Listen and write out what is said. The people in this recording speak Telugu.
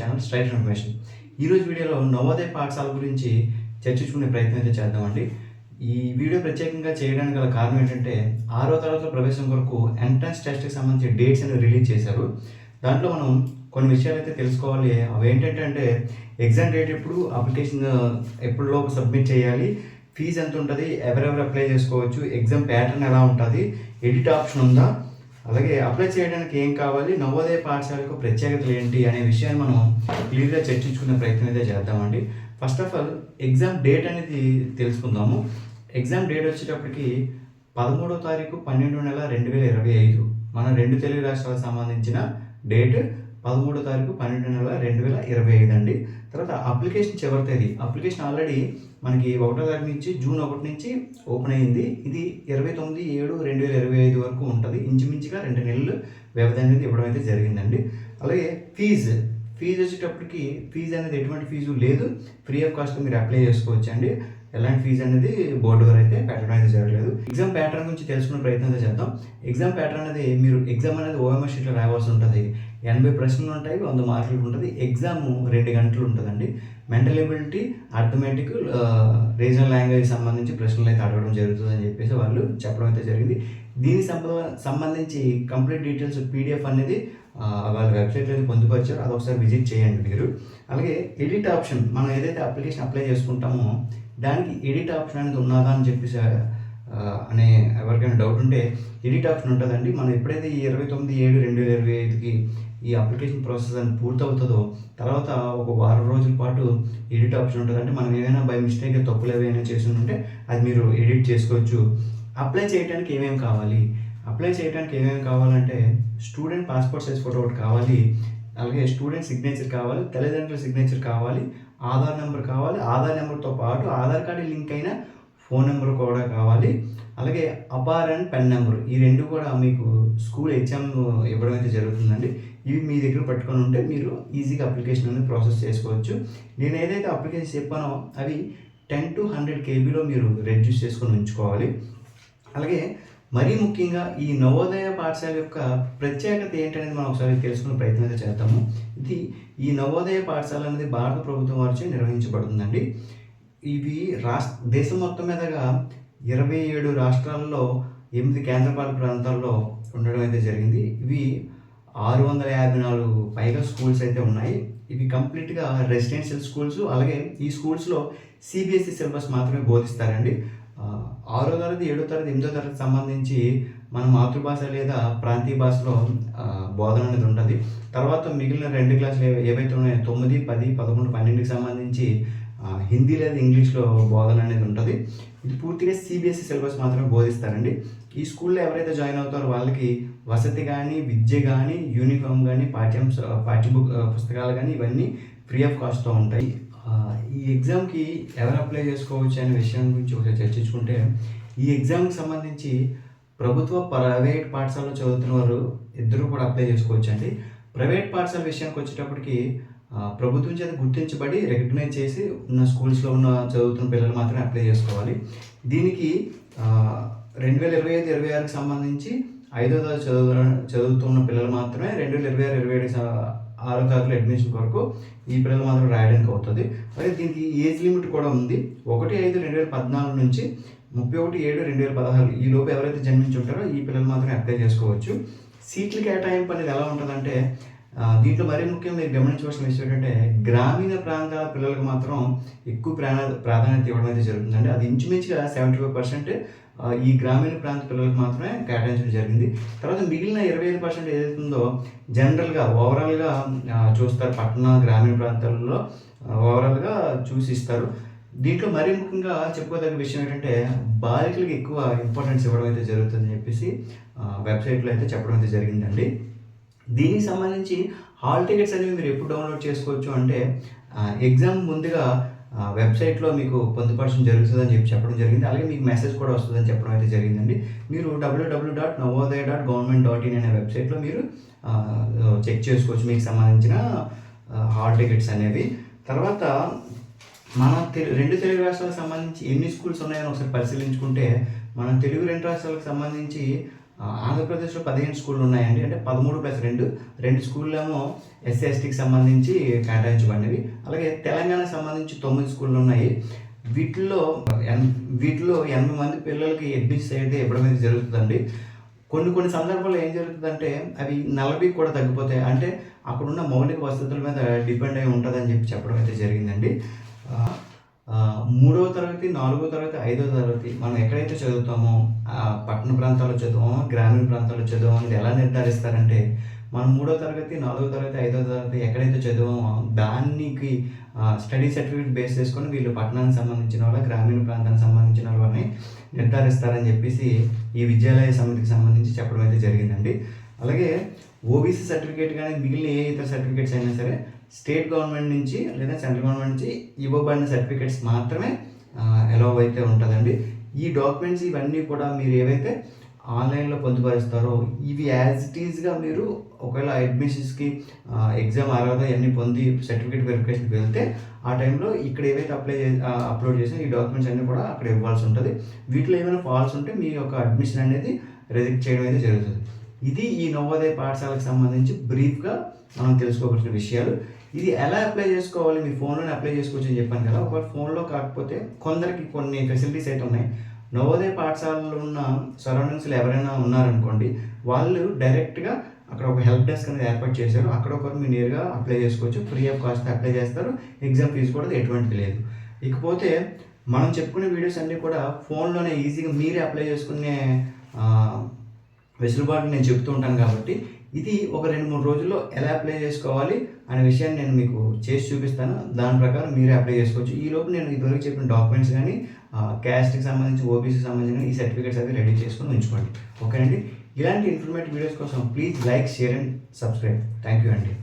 ఛానల్ స్ట్రైట్ ఇన్ఫర్మేషన్ ఈరోజు వీడియోలో నవోదయ పాఠశాల గురించి చర్చించుకునే ప్రయత్నం అయితే చేద్దామండి. ఈ వీడియో ప్రత్యేకంగా చేయడానికి గల కారణం ఏంటంటే ఆరో తరగతి ప్రవేశం కొరకు ఎంట్రన్స్ టెస్ట్కి సంబంధించి డేట్స్ అనేవి రిలీజ్ చేశారు. దాంట్లో మనం కొన్ని విషయాలు అయితే తెలుసుకోవాలి. అవి ఏంటంటే అంటే ఎగ్జామ్ డేట్ ఎప్పుడు అప్లికేషన్ ఎప్పటిలోపు సబ్మిట్ చేయాలి ఫీజు ఎంత ఉంటుంది ఎవరెవరు అప్లై చేసుకోవచ్చు ఎగ్జామ్ ప్యాటర్న్ ఎలా ఉంటుంది ఎడిట్ ఆప్షన్ ఉందా అలాగే అప్లై చేయడానికి ఏం కావాలి నవోదయ పాఠశాల యొక్క ప్రత్యేకతలు ఏంటి అనే విషయాన్ని మనం క్లియర్గా చర్చించుకునే ప్రయత్నం అయితే చేద్దామండి. First of all exam date అనేది తెలుసుకుందాము. ఎగ్జామ్ డేట్ వచ్చేటప్పటికి పదమూడో తారీఖు పన్నెండు నెల రెండు వేల ఇరవై ఐదు. మన రెండు తెలుగు రాష్ట్రాలకు సంబంధించిన డేట్ పదమూడో తారీఖు పన్నెండు నెల రెండు వేల ఇరవై ఐదు అండి. తర్వాత అప్లికేషన్ చివరి తేదీ. అప్లికేషన్ ఆల్రెడీ మనకి ఒకటో తారీఖు నుంచి జూన్ ఒకటి నుంచి ఓపెన్ అయింది ఇది ఇరవై తొమ్మిది ఏడు రెండు వేల ఇరవై ఐదు వరకు ఉంటుంది. ఇంచుమించుగా రెండు నెలలు వ్యవధి అనేది ఇవ్వడం అయితే జరిగిందండి. అలాగే ఫీజు. ఫీజు వచ్చేటప్పటికి ఫీజు అనేది ఎటువంటి ఫీజు లేదు. ఫ్రీ ఆఫ్ కాస్ట్ మీరు అప్లై చేసుకోవచ్చు అండి. ఎలాంటి ఫీజు అనేది బోర్డు వారు అయితే పెట్టడం అయితే జరగలేదు. ఎగ్జామ్ ప్యాటర్న్ గురించి తెలుసుకునే ప్రయత్నం అయితే చేద్దాం. ఎగ్జామ్ ప్యాటర్న్ అనేది మీరు ఎగ్జామ్ అనేది ఓఎంఆర్ షీట్లో రావాల్సి ఉంటుంది. ఎనభై ప్రశ్నలు ఉంటాయి వంద మార్కులు ఉంటుంది. ఎగ్జామ్ రెండు గంటలు ఉంటుందండి. Mental ability arithmetic regional language సంబంధించి ప్రశ్నలు అయితే అడగడం జరుగుతుందని చెప్పేసి వాళ్ళు చెప్పడం అయితే జరిగింది. దీనికి సంబ సంబంధించి కంప్లీట్ డీటెయిల్స్ పీడిఎఫ్ అనేది వాళ్ళ వెబ్సైట్లో అయితే పొందుపరిచారు. అది ఒకసారి విజిట్ చేయండి మీరు. అలాగే ఎడిట్ ఆప్షన్ మనం ఏదైతే అప్లికేషన్ అప్లై చేసుకుంటామో దానికి ఎడిట్ ఆప్షన్ అనేది ఉన్నదా అని చెప్పేసి అనే ఎవరికైనా డౌట్ ఉంటే ఎడిట్ ఆప్షన్ ఉంటుందండి. మనం ఎప్పుడైతే ఈ ఇరవై తొమ్మిది ఏడు రెండు వేల ఇరవై ఐదుకి ఈ అప్లికేషన్ ప్రాసెస్ అని పూర్తవుతుందో తర్వాత ఒక వారం రోజుల పాటు ఎడిట్ ఆప్షన్ ఉంటుంది అంటే మనం ఏమైనా బై మిస్టేక్ తప్పులు ఏవైనా చేసి ఉంటే అది మీరు ఎడిట్ చేసుకోవచ్చు. అప్లై చేయడానికి ఏమేమి కావాలి? అప్లై చేయడానికి ఏమేమి కావాలంటే స్టూడెంట్ పాస్పోర్ట్ సైజ్ ఫోటో ఒకటి కావాలి. అలాగే స్టూడెంట్ సిగ్నేచర్ కావాలి తల్లిదండ్రుల సిగ్నేచర్ కావాలి ఆధార్ నెంబర్ కావాలి. ఆధార్ నెంబర్తో పాటు ఆధార్ కార్డు లింక్ అయిన ఫోన్ నెంబర్ కూడా కావాలి. అలాగే అపార్ అండ్ పెన్ నెంబర్ ఈ రెండు కూడా మీకు స్కూల్ హెచ్ఎం ఇవ్వడం అయితే జరుగుతుందండి. ఇవి మీ దగ్గర పట్టుకొని ఉంటే మీరు ఈజీగా అప్లికేషన్ అనేది ప్రాసెస్ చేసుకోవచ్చు. నేను ఏదైతే అప్లికేషన్ చెప్పానో అవి టెన్ టు హండ్రెడ్ కేబీలో మీరు రెడ్యూస్ చేసుకొని ఉంచుకోవాలి. అలాగే మరీ ముఖ్యంగా ఈ నవోదయ పాఠశాల యొక్క ప్రత్యేకత ఏంటనేది మనం ఒకసారి తెలుసుకునే ప్రయత్నం అయితే చేద్దాము. ఇది ఈ నవోదయ పాఠశాల అనేది భారత ప్రభుత్వం వారిచే నిర్వహించబడుతుందండి. ఇవి రాష్ట్ర దేశం మొత్తం మీదగా ఇరవై ఏడు రాష్ట్రాల్లో ఎనిమిది కేంద్రపాలక ప్రాంతాల్లో ఉండడం అయితే జరిగింది. ఇవి ఆరు వందల యాభై నాలుగు పైగా స్కూల్స్ అయితే ఉన్నాయి. ఇవి కంప్లీట్గా రెసిడెన్షియల్ స్కూల్స్ అలాగే ఈ స్కూల్స్లో సిబిఎస్ఈ సిలబస్ మాత్రమే బోధిస్తారండి. ఆరో తరగతి ఏడో తరగతి ఎనిమిదో తరగతి సంబంధించి మన మాతృభాష లేదా ప్రాంతీయ భాషలో బోధన అనేది ఉంటుంది. తర్వాత మిగిలిన రెండు క్లాసులు ఏవైతే ఉన్నాయో తొమ్మిది పది పదకొండు పన్నెండుకి సంబంధించి హిందీ లేదా ఇంగ్లీష్లో బోధన అనేది ఉంటుంది. ఇది పూర్తిగా సిబిఎస్ఈ సిలబస్ మాత్రమే బోధిస్తారండి. ఈ స్కూల్లో ఎవరైతే జాయిన్ అవుతారో వాళ్ళకి వసతి కానీ విద్య కానీ యూనిఫామ్ కానీ పాఠ్యాంశ పాఠ్యబుక్ పుస్తకాలు కానీ ఇవన్నీ ఫ్రీ ఆఫ్ కాస్ట్తో ఉంటాయి. ఈ ఎగ్జామ్కి ఎవరు అప్లై చేసుకోవచ్చు అనే విషయం గురించి ఒకసారి చర్చించుకుంటే ఈ ఎగ్జామ్కి సంబంధించి ప్రభుత్వ ప్రైవేట్ పాఠశాలలో చదువుతున్న వారు ఇద్దరు కూడా అప్లై చేసుకోవచ్చు అండి ప్రైవేట్ పాఠశాల విషయానికి వచ్చేటప్పటికి ప్రభుత్వం చేత గుర్తించబడి రికగ్నైజ్ చేసి ఉన్న స్కూల్స్లో ఉన్న చదువుతున్న పిల్లలు మాత్రమే అప్లై చేసుకోవాలి. దీనికి రెండు వేల ఇరవై ఐదు ఇరవై ఆరుకి సంబంధించి ఐదో తరగతి చదువు చదువుతున్న పిల్లలు మాత్రమే రెండు వేల ఇరవై ఆరు ఇరవై ఏడు ఆరో తరగతిలో అడ్మిషన్ వరకు ఈ పిల్లలు మాత్రం రాయడానికి అవుతుంది. మరి దీనికి ఏజ్ లిమిట్ కూడా ఉంది. ఒకటి ఐదు రెండు వేల పద్నాలుగు నుంచి ముప్పై ఒకటి ఏడు రెండు వేల పదహారు ఈ లోపు ఎవరైతే జన్మించి ఉంటారో ఈ పిల్లలు మాత్రం అప్లై చేసుకోవచ్చు. సీట్ల కేటాయింపు అనేది ఎలా ఉంటుందంటే దీంట్లో మరీ ముఖ్యం మీరు గమనించవలసిన విషయం ఏంటంటే గ్రామీణ ప్రాంతాల పిల్లలకు మాత్రం ఎక్కువ ప్రాణ ప్రాధాన్యత ఇవ్వడం అయితే జరుగుతుందండి. అది ఇంచుమించుగా సెవెంటీ ఫైవ్ పర్సెంట్ ఈ గ్రామీణ ప్రాంత పిల్లలకు మాత్రమే కేటాయించడం జరిగింది. తర్వాత మిగిలిన ఇరవై ఐదు పర్సెంట్ ఏదైతే ఉందో జనరల్గా ఓవరాల్గా చూస్తారు. పట్టణ గ్రామీణ ప్రాంతాలలో ఓవరాల్గా చూసి ఇస్తారు. దీంట్లో మరీ ముఖ్యంగా చెప్పుకోదగ్గ విషయం ఏంటంటే బాలికలకు ఎక్కువ ఇంపార్టెన్స్ ఇవ్వడం అయితే జరుగుతుందని చెప్పేసి వెబ్సైట్లో అయితే చెప్పడం అయితే జరిగిందండి. దీనికి సంబంధించి హాల్ టికెట్స్ అనేవి మీరు ఎప్పుడు డౌన్లోడ్ చేసుకోవచ్చు అంటే ఎగ్జామ్ ముందుగా వెబ్సైట్లో మీకు పొందుపరచడం జరుగుతుందని చెప్పి చెప్పడం జరిగింది. అలాగే మీకు మెసేజ్ కూడా వస్తుందని చెప్పడం అయితే జరిగిందండి. మీరు WWW dot Navodaya dot government dot in అనే వెబ్సైట్లో మీరు చెక్ చేసుకోవచ్చు మీకు సంబంధించిన హాల్ టికెట్స్ అనేవి. తర్వాత మన తెలు రెండు తెలుగు రాష్ట్రాలకు సంబంధించి ఎన్ని స్కూల్స్ ఉన్నాయని ఒకసారి పరిశీలించుకుంటే మన తెలుగు రెండు రాష్ట్రాలకు సంబంధించి ఆంధ్రప్రదేశ్లో పదిహేను స్కూళ్ళు ఉన్నాయండి. అంటే పదమూడు ప్లస్ రెండు. రెండు స్కూళ్ళేమో ఎస్సీ ఎస్టీకి సంబంధించి కేటాయించబడినవి. అలాగే తెలంగాణకు సంబంధించి తొమ్మిది స్కూళ్ళు ఉన్నాయి. వీటిల్లో ఎన్- వీటిలో ఎనభై మంది పిల్లలకి అడ్మిషన్ అయితే ఇవ్వడం అనేది జరుగుతుందండి. కొన్ని కొన్ని సందర్భాల్లో ఏం జరుగుతుందంటే అవి నలభై కూడా తగ్గిపోతాయి. అంటే అక్కడున్న మౌలిక వసతుల మీద డిపెండ్ అయి ఉంటుందని చెప్పి చెప్పడం అయితే జరిగిందండి. మూడవ తరగతి నాలుగో తరగతి ఐదో తరగతి మనం ఎక్కడైతే చదువుతామో ఆ, పట్టణ ప్రాంతాల్లో చదువుతామో గ్రామీణ ప్రాంతాల్లో చదువుతామో అనేది ఎలా నిర్ధారిస్తారంటే మనం మూడో తరగతి నాలుగో తరగతి ఐదో తరగతి ఎక్కడైతే చదివామో దానికి స్టడీ సర్టిఫికేట్ బేస్ చేసుకొని వీళ్ళు పట్టణానికి సంబంధించిన వాళ్ళ గ్రామీణ ప్రాంతానికి సంబంధించిన వాళ్ళని నిర్ధారిస్తారని చెప్పేసి ఈ విద్యాలయ సమితికి సంబంధించి చెప్పడం అయితే జరిగిందండి. అలాగే ఓబీసీ సర్టిఫికేట్ కానీ మిగిలిన ఏ ఇతర సర్టిఫికేట్స్ అయినా సరే స్టేట్ గవర్నమెంట్ నుంచి లేదా సెంట్రల్ గవర్నమెంట్ నుంచి ఇవ్వబడిన సర్టిఫికేట్స్ మాత్రమే ఎలా అయితే ఉంటుందండి. ఈ డాక్యుమెంట్స్ ఇవన్నీ కూడా మీరు ఏవైతే ఆన్లైన్లో పొందుపరుస్తారో ఇవి యాజ్ ఇట్ ఈజ్గా మీరు ఒకవేళ అడ్మిషన్స్కి ఎగ్జామ్ అర్హత ఇవన్నీ పొంది సర్టిఫికేట్ వెరిఫికేషన్కి వెళ్తే ఆ టైంలో ఇక్కడ ఏవైతే అప్లై అప్లోడ్ చేసిన ఈ డాక్యుమెంట్స్ అన్నీ కూడా అక్కడ ఇవ్వాల్సి ఉంటుంది. వీటిలో ఏమైనా ఫాల్స్ ఉంటే మీ యొక్క అడ్మిషన్ అనేది రిజెక్ట్ చేయడం అయితే జరుగుతుంది. ఇది ఈ నవోదయ పాఠశాలకు సంబంధించి బ్రీఫ్గా మనం తెలుసుకోవాల్సిన విషయాలు. ఇది ఎలా అప్లై చేసుకోవాలి? మీ ఫోన్లోనే అప్లై చేసుకోవచ్చు అని చెప్పాను కదా. ఒకవేళ ఫోన్లో కాకపోతే కొందరికి కొన్ని ఫెసిలిటీస్ అయితే ఉన్నాయి. నవోదయ పాఠశాలలో ఉన్న సరౌండింగ్స్లో ఎవరైనా ఉన్నారనుకోండి వాళ్ళు డైరెక్ట్గా అక్కడ ఒక హెల్ప్ డెస్క్ అనేది ఏర్పాటు చేశారు. అక్కడ ఒకరు మీరు నేరుగా అప్లై చేసుకోవచ్చు. ఫ్రీ ఆఫ్ కాస్ట్ అప్లై చేస్తారు. ఎగ్జామ్ ఫీజు కూడా ఎటువంటి లేదు. ఇకపోతే మనం చెప్పుకునే వీడియోస్ అన్నీ కూడా ఫోన్లోనే ఈజీగా మీరే అప్లై చేసుకునే వెసులుబాటు నేను చెప్తూ ఉంటాను కాబట్టి ఇది ఒక రెండు మూడు రోజుల్లో ఎలా అప్లై చేసుకోవాలి అనే విషయాన్ని నేను మీకు చేసి చూపిస్తాను. దాని ప్రకారం మీరే అప్లై చేసుకోవచ్చు. ఈ లోపు నేను ఇదివరకు చెప్పిన డాక్యుమెంట్స్ కానీ క్యాస్ట్కి సంబంధించి ఓబీసీకి సంబంధించిన ఈ సర్టిఫికేట్స్ అవి రెడీ చేసుకొని ఉంచుకోండి. ఓకేనండి ఇలాంటి ఇన్ఫర్మేటివ్ వీడియోస్ కోసం please like share and subscribe thank you అండి.